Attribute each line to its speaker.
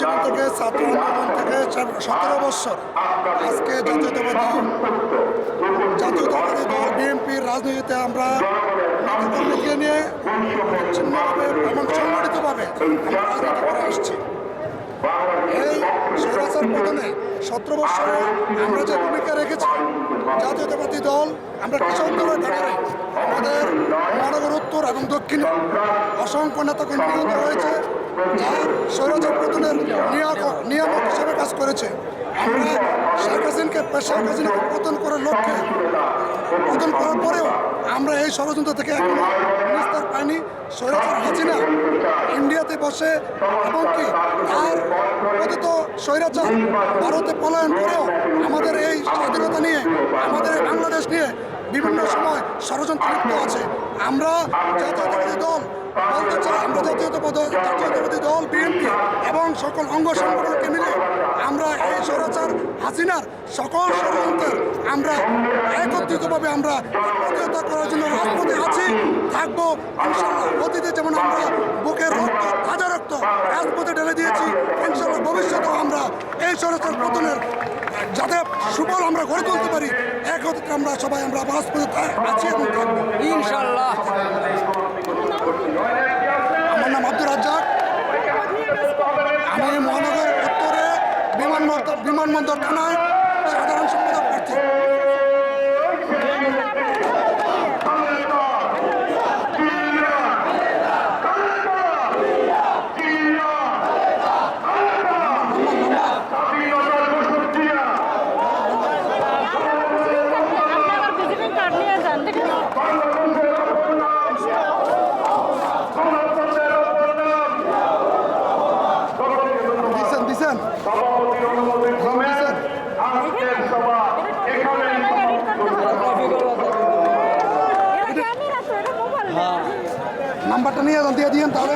Speaker 1: জীবন থেকে, ছাত্র আন্দোলন থেকে সতেরো বৎসর আজকে জাতীয়তাবাদী জাতীয়তাবাদী দল বিএনপির রাজনীতিতে আমরা নিয়ে বিচ্ছিন্নভাবে এবং সংগঠিতভাবে রাজনীতি করে আসছি। এই স্বৈরাচার পতনে সতেরো বছরে আমরা যে ভূমিকা রেখেছি, জাতীয়তাবাদী দল, আমরা কৃষক দলের ব্যানারে আমাদের মহানগর উত্তর এবং দক্ষিণে অসংখ্য নেতাকর্মী নিহত হয়েছে। যা স্বৈরাচার পতনের নিয়ামক- হিসেবে কাজ করেছে। আমরা শেখ হাসিনকে, শেখ হাসিনাকে পতন করার লক্ষ্যে পতন করার পরেও আমরা এই ষড়যন্ত্র থেকে এখনও নিস্তার পাইনি। স্বৈরাচার হাসিনা ইন্ডিয়াতে বসে এবং কি তার কথিত স্বৈরাচার ভারতে পলায়ন করেও আমাদের এই স্বাধীনতা নিয়ে, আমাদের এই বাংলাদেশ নিয়ে বিভিন্ন সময় ষড়যন্ত্র লিপ্ত আছে। আমরা জাতীয়তাবাদী দল বলতে চাই আমরা জাতীয়তাবাদী জাতীয়তাবাদী দল বিএনপি এবং সকল অঙ্গ সংগঠনকে মিলে আমরা এই স্বৈরাচার, হাসিনার সকল ষড়যন্ত্রের আমরা একত্রিতভাবে আমরা প্রতিহত করার জন্য রাজপথে আছি, থাকব। ইনশাল্লাহ অতীতে যেমন আমরা বুকের রক্ত তাজা রক্ত রাজপথে ঢেলে দিয়েছি ইনশাল্লাহ ভবিষ্যতেও আমরা এই স্বৈরাচার পতনের যাতে সুফল আমরা গড়ে তুলতে পারি, একত্রে আমরা সবাই আমরা রাজপথে আছি এবং থাকব
Speaker 2: ইনশাল্লাহ
Speaker 1: আমার নাম আব্দুর রাজ্জাক আমি মহানগর উত্তরে বিমানবন্দর বিমানবন্দর থানায় সাধারণ সম্পাদক প্রার্থী। নাম্বারটা নিয়ে দিয়ে দিয়েন তাহলে।